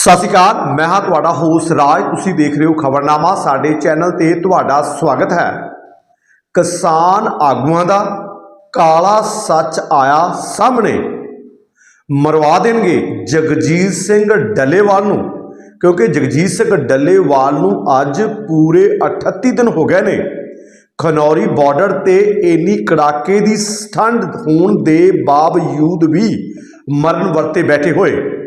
ਸਤਿ ਸ਼੍ਰੀ ਅਕਾਲ, ਮੈਂ ਹਾਂ ਤੁਹਾਡਾ ਹੋਸ਼ ਰਾਜ। ਤੁਸੀਂ ਦੇਖ ਰਹੇ ਹੋ ਖਬਰਨਾਮਾ, ਸਾਡੇ ਚੈਨਲ ਤੇ ਤੁਹਾਡਾ ਸਵਾਗਤ ਹੈ। ਕਿਸਾਨ ਆਗੂਆਂ ਦਾ ਕਾਲਾ ਸੱਚ ਆਇਆ ਸਾਹਮਣੇ। ਮਰਵਾ ਦੇਣਗੇ ਜਗਜੀਤ ਸਿੰਘ ਡੱਲੇਵਾਲ ਨੂੰ, ਕਿਉਂਕਿ ਜਗਜੀਤ ਸਿੰਘ ਡੱਲੇਵਾਲ ਨੂੰ ਅੱਜ ਪੂਰੇ 38 ਦਿਨ ਹੋ ਗਏ ਨੇ। ਖਨੌਰੀ ਬਾਰਡਰ ਤੇ ਇੰਨੀ ਕੜਾਕੇ ਦੀ ਠੰਡ ਹੋਣ ਦੇ ਬਾਵਜੂਦ ਵੀ ਮਰਨ ਵਰਤੇ ਬੈਠੇ ਹੋਏ।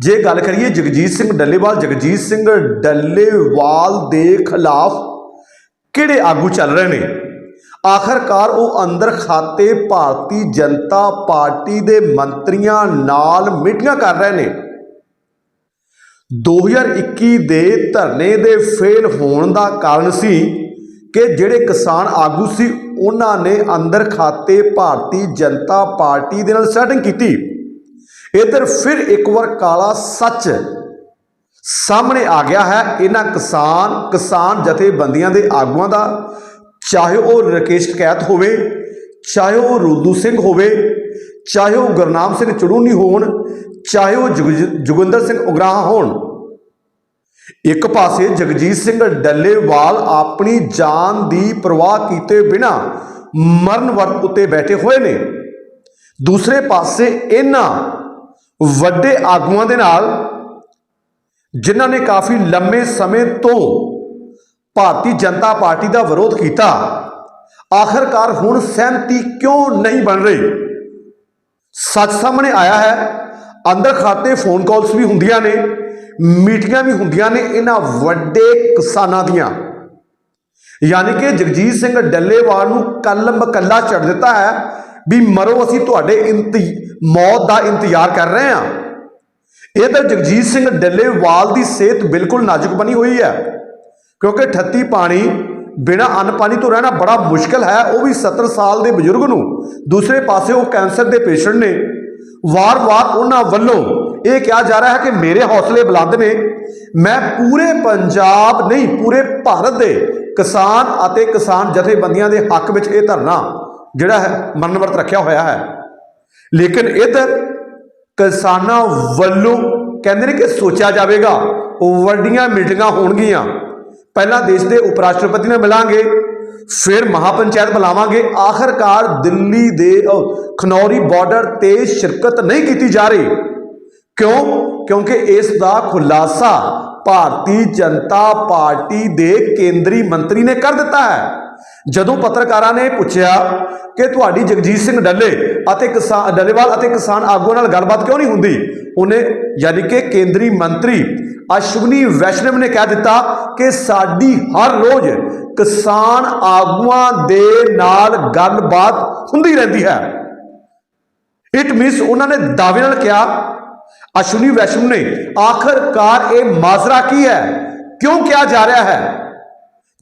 ਜੇ ਗੱਲ ਕਰੀਏ ਜਗਜੀਤ ਸਿੰਘ ਡੱਲੇਵਾਲ, ਜਗਜੀਤ ਸਿੰਘ ਡੱਲੇਵਾਲ ਦੇ ਖਿਲਾਫ ਕਿਹੜੇ ਆਗੂ ਚੱਲ ਰਹੇ ਨੇ? ਆਖਰਕਾਰ ਉਹ ਅੰਦਰ ਖਾਤੇ ਭਾਰਤੀ ਜਨਤਾ ਪਾਰਟੀ ਦੇ ਮੰਤਰੀਆਂ ਨਾਲ ਮੀਟਿੰਗਾਂ ਕਰ ਰਹੇ ਨੇ। 2021 ਦੇ ਧਰਨੇ ਦੇ ਫੇਲ ਹੋਣ ਦਾ ਕਾਰਨ ਸੀ ਕਿ ਜਿਹੜੇ ਕਿਸਾਨ ਆਗੂ ਸੀ, ਉਹਨਾਂ ਨੇ ਅੰਦਰ ਖਾਤੇ ਭਾਰਤੀ ਜਨਤਾ ਪਾਰਟੀ ਦੇ ਨਾਲ ਸੈਟਿੰਗ ਕੀਤੀ। ਇਧਰ ਫਿਰ ਇੱਕ ਵਾਰ ਕਾਲਾ ਸੱਚ ਸਾਹਮਣੇ ਆ ਗਿਆ ਹੈ। ਇਹਨਾਂ ਕਿਸਾਨ ਕਿਸਾਨ ਜਥੇਬੰਦੀਆਂ ਦੇ ਆਗੂਆਂ ਦਾ, ਚਾਹੇ ਉਹ ਰਕੇਸ਼ ਟਕੈਤ ਹੋਵੇ, ਚਾਹੇ ਉਹ ਰੁੱਦੂ ਸਿੰਘ ਹੋਵੇ, ਚਾਹੇ ਉਹ ਗੁਰਨਾਮ ਸਿੰਘ ਚੜੂਨੀ ਹੋਣ, ਚਾਹੇ ਉਹ ਜੁਗ- ਜੋਗਿੰਦਰ ਸਿੰਘ ਉਗਰਾਹਾਂ ਹੋਣ। ਇੱਕ ਪਾਸੇ ਜਗਜੀਤ ਸਿੰਘ ਡੱਲੇਵਾਲ ਆਪਣੀ ਜਾਨ ਦੀ ਪਰਵਾਹ ਕੀਤੇ ਬਿਨਾ ਮਰਨ ਵਰਤ ਉੱਤੇ ਬੈਠੇ ਹੋਏ ਨੇ। ਦੂਸਰੇ ਪਾਸੇ ਇਹਨਾਂ ਵੱਡੇ ਆਗੂਆਂ ਦੇ ਨਾਲ, ਜਿਨ੍ਹਾਂ ਨੇ ਕਾਫੀ ਲੰਮੇ ਸਮੇਂ ਤੋਂ ਭਾਰਤੀ ਜਨਤਾ ਪਾਰਟੀ ਦਾ ਵਿਰੋਧ ਕੀਤਾ, ਆਖਰਕਾਰ ਹੁਣ ਸਹਿਮਤੀ ਕਿਉਂ ਨਹੀਂ ਬਣ ਰਹੀ? ਸੱਚ ਸਾਹਮਣੇ ਆਇਆ ਹੈ, ਅੰਦਰ ਖਾਤੇ ਫੋਨ ਕਾਲਸ ਵੀ ਹੁੰਦੀਆਂ ਨੇ, ਮੀਟਿੰਗਾਂ ਵੀ ਹੁੰਦੀਆਂ ਨੇ ਇਹਨਾਂ ਵੱਡੇ ਕਿਸਾਨਾਂ ਦੀਆਂ। ਯਾਨੀ ਕਿ ਜਗਜੀਤ ਸਿੰਘ ਡੱਲੇਵਾਲ ਨੂੰ ਕਲਮ ਮਕੱਲਾ ਛੱਡ ਦਿੱਤਾ ਹੈ ਵੀ ਮਰੋ ਅਸੀਂ ਤੁਹਾਡੇ ਇੰਤ, ਮੌਤ ਦਾ ਇੰਤਜ਼ਾਰ ਕਰ ਰਹੇ ਹਾਂ। ਇਹ ਤਾਂ ਜਗਜੀਤ ਸਿੰਘ ਡੱਲੇਵਾਲ ਦੀ ਸਿਹਤ ਬਿਲਕੁਲ ਨਾਜ਼ੁਕ ਬਣੀ ਹੋਈ ਹੈ। ਕਿਉਂਕਿ 38 ਪਾਣੀ ਬਿਨਾ ਅੰਨ ਪਾਣੀ ਤੋਂ ਰਹਿਣਾ ਬੜਾ ਮੁਸ਼ਕਲ ਹੈ। ਉਹ ਵੀ 70 ਸਾਲ ਦੇ ਬਜ਼ੁਰਗ ਨੂੰ। ਦੂਸਰੇ ਪਾਸੇ ਉਹ ਕੈਂਸਰ ਦੇ ਪੇਸ਼ੈਂਟ ਨੇ। ਵਾਰ-ਵਾਰ ਉਹਨਾਂ ਵੱਲੋਂ ਇਹ ਕਿਹਾ ਜਾ ਰਿਹਾ ਹੈ ਕਿ ਮੇਰੇ ਹੌਸਲੇ ਬੁਲੰਦ ਨੇ। ਮੈਂ ਪੂਰੇ ਪੰਜਾਬ ਨਹੀਂ, ਪੂਰੇ ਭਾਰਤ ਦੇ ਕਿਸਾਨ ਅਤੇ ਕਿਸਾਨ ਜਥੇਬੰਦੀਆਂ ਦੇ ਹੱਕ ਵਿੱਚ ਇਹ ਧਰਨਾ ਜਿਹੜਾ ਹੈ ਮਨਵਰਤ ਰੱਖਿਆ ਹੋਇਆ ਹੈ। ਲੇਕਿਨ ਇਧਰ ਕਿਸਾਨਾਂ ਵੱਲੋਂ ਕਹਿੰਦੇ ਨੇ ਕਿ ਸੋਚਿਆ ਜਾਵੇਗਾ ਵੱਡੀਆਂ ਮੀਟਿੰਗਾਂ ਹੋਣਗੀਆਂ। ਪਹਿਲਾਂ ਦੇਸ਼ ਦੇ ਉਪ ਰਾਸ਼ਟਰਪਤੀ ਨਾਲ ਮਿਲਾਂਗੇ, ਫਿਰ ਮਹਾਪੰਚਾਇਤ ਬੁਲਾਵਾਂਗੇ ਆਖਰਕਾਰ ਦਿੱਲੀ ਦੇ ਖਨੌਰੀ ਬਾਰਡਰ ਤੇ ਸ਼ਿਰਕਤ ਨਹੀਂ ਕੀਤੀ ਜਾ ਰਹੀ। ਕਿਉਂ? ਕਿਉਂਕਿ ਇਸ ਦਾ ਖੁਲਾਸਾ ਭਾਰਤੀ ਜਨਤਾ ਪਾਰਟੀ ਦੇ ਕੇਂਦਰੀ ਮੰਤਰੀ ਨੇ ਕਰ ਦਿੱਤਾ ਹੈ। ਜਦੋਂ ਪੱਤਰਕਾਰਾਂ ਨੇ ਪੁੱਛਿਆ ਕਿ ਤੁਹਾਡੀ ਜਗਜੀਤ ਸਿੰਘ ਡੱਲੇ ਅਤੇ ਕਿਸਾਨ ਡੱਲੇਵਾਲ ਅਤੇ ਕਿਸਾਨ ਆਗੂਆਂ ਨਾਲ ਗੱਲਬਾਤ ਕਿਉਂ ਨਹੀਂ ਹੁੰਦੀ, ਉਹਨੇ ਯਾਨੀ ਕਿ ਕੇਂਦਰੀ ਮੰਤਰੀ ਅਸ਼ਵਨੀ ਵੈਸ਼ਨਵ ਨੇ ਕਹਿ ਦਿੱਤਾ ਕਿ ਸਾਡੀ ਹਰ ਰੋਜ਼ ਕਿਸਾਨ ਆਗੂਆਂ ਦੇ ਨਾਲ ਗੱਲਬਾਤ ਹੁੰਦੀ ਰਹਿੰਦੀ ਹੈ। ਇਟ ਮੀਨਸ ਉਹਨਾਂ ਨੇ ਦਾਅਵੇ ਨਾਲ ਕਿਹਾ, ਅਸ਼ਵਨੀ ਵੈਸ਼ਨਵ ਨੇ, ਆਖਰਕਾਰ ਇਹ ਮਾਜ਼ਰਾ ਕੀ ਹੈ? ਕਿਉਂ ਕਿਹਾ ਜਾ ਰਿਹਾ ਹੈ?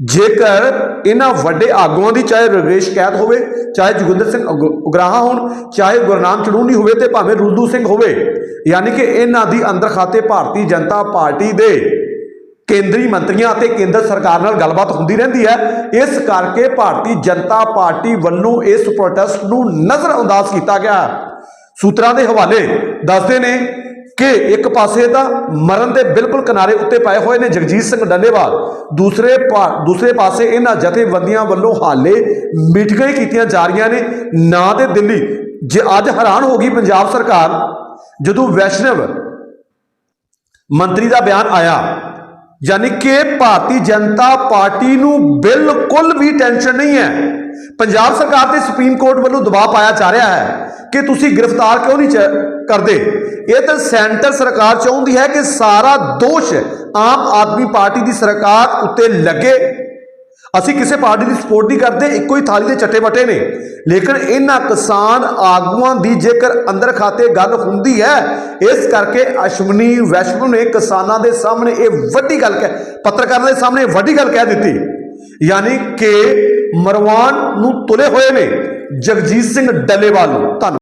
ਜੇਕਰ ਇਹਨਾਂ ਵੱਡੇ ਆਗੂਆਂ ਦੀ ਚਾਹੇ ਰਗੇਸ਼ ਕੈਦ ਹੋਵੇ, ਚਾਹੇ ਜੋਗਿੰਦਰ ਸਿੰਘ ਉਗ- ਉਗਰਾਹਾਂ ਹੋਣ, ਚਾਹੇ ਗੁਰਨਾਮ ਚੜੂਨੀ ਹੋਵੇ ਤੇ ਭਾਵੇਂ ਰੁੱਦੂ ਸਿੰਘ ਹੋਵੇ, ਯਾਨੀ ਕਿ ਇਹਨਾਂ ਦੀ ਅੰਦਰ ਖਾਤੇ ਭਾਰਤੀ ਜਨਤਾ ਪਾਰਟੀ ਦੇ ਕੇਂਦਰੀ ਮੰਤਰੀਆਂ ਅਤੇ ਕੇਂਦਰ ਸਰਕਾਰ ਨਾਲ ਗੱਲਬਾਤ ਹੁੰਦੀ ਰਹਿੰਦੀ ਹੈ, ਇਸ ਕਰਕੇ ਭਾਰਤੀ ਜਨਤਾ ਪਾਰਟੀ ਵੱਲੋਂ ਇਸ ਪ੍ਰੋਟੈਸਟ ਨੂੰ ਨਜ਼ਰਅੰਦਾਜ਼ ਕੀਤਾ ਗਿਆ ਸੂਤਰਾਂ ਦੇ ਹਵਾਲੇ ਦੱਸਦੇ ਨੇ ਕਿ ਇੱਕ ਪਾਸੇ ਤਾਂ ਮਰਨ ਦੇ ਬਿਲਕੁਲ ਕਿਨਾਰੇ ਉੱਤੇ ਪਏ ਹੋਏ ਨੇ ਜਗਜੀਤ ਸਿੰਘ ਡੱਲੇਵਾਲ ਦੂਸਰੇ ਪਾ- ਦੂਸਰੇ ਪਾਸੇ ਇਹਨਾਂ ਜਥੇਬੰਦੀਆਂ ਵੱਲੋਂ ਹਾਲੇ ਮੀਟਿੰਗਾਂ ਕੀਤੀਆਂ ਜਾ ਰਹੀਆਂ ਨੇ। ਨਾ ਤੇ ਦਿੱਲੀ। ਜੇ ਅੱਜ ਹੈਰਾਨ ਹੋ ਗਈ ਪੰਜਾਬ ਸਰਕਾਰ, ਜਦੋਂ ਵੈਸ਼ਨਵ ਮੰਤਰੀ ਦਾ ਬਿਆਨ ਆਇਆ ਯਾਨੀ ਕਿ ਭਾਰਤੀ ਜਨਤਾ ਪਾਰਟੀ ਨੂੰ ਬਿਲਕੁਲ ਵੀ ਟੈਨਸ਼ਨ ਨਹੀਂ ਹੈ। ਪੰਜਾਬ ਸਰਕਾਰ ਤੇ ਸੁਪਰੀਮ ਕੋਰਟ ਵੱਲੋਂ ਦਬਾਅ ਪਾਇਆ ਜਾ ਰਿਹਾ ਹੈ ਕਿ ਤੁਸੀਂ ਗ੍ਰਿਫਤਾਰ ਕਿਉਂ ਨਹੀਂ ਚ- ਕਰਦੇ? ਇਹ ਤਾਂ ਸੈਂਟਰ ਸਰਕਾਰ ਚਾਹੁੰਦੀ ਹੈ ਕਿ ਸਾਰਾ ਦੋਸ਼ ਆਮ ਆਦਮੀ ਪਾਰਟੀ ਦੀ ਸਰਕਾਰ ਉੱਤੇ ਲੱਗੇ। ਅਸੀਂ ਕਿਸੇ ਪਾਰਟੀ ਦੀ ਸਪੋਰਟ ਨਹੀਂ ਕਰਦੇ, ਇੱਕੋ ਹੀ ਥਾਲੀ ਦੇ ਚੱਟੇ ਵਟੇ ਨੇ। ਲੇਕਿਨ ਇਹਨਾਂ ਕਿਸਾਨ ਆਗੂਆਂ ਦੀ ਜੇਕਰ ਅੰਦਰ ਖਾਤੇ ਗੱਲ ਹੁੰਦੀ ਹੈ, ਇਸ ਕਰਕੇ ਅਸ਼ਵਨੀ ਵੈਸ਼ਨੂ ਨੇ ਕਿਸਾਨਾਂ ਦੇ ਸਾਹਮਣੇ ਇਹ ਵੱਡੀ ਗੱਲ ਕਹਿ, ਪੱਤਰਕਾਰਾਂ ਦੇ ਸਾਹਮਣੇ ਇਹ ਵੱਡੀ ਗੱਲ ਕਹਿ ਦਿੱਤੀ। ਯਾਨੀ ਕਿ ਮਰਵਾਨ ਨੂੰ ਤੁਲੇ ਹੋਏ ਨੇ। ਜਗਜੀਤ ਸਿੰਘ ਡੱਲੇਵਾਲ ਨੂੰ, ਧੰਨਵਾਦ।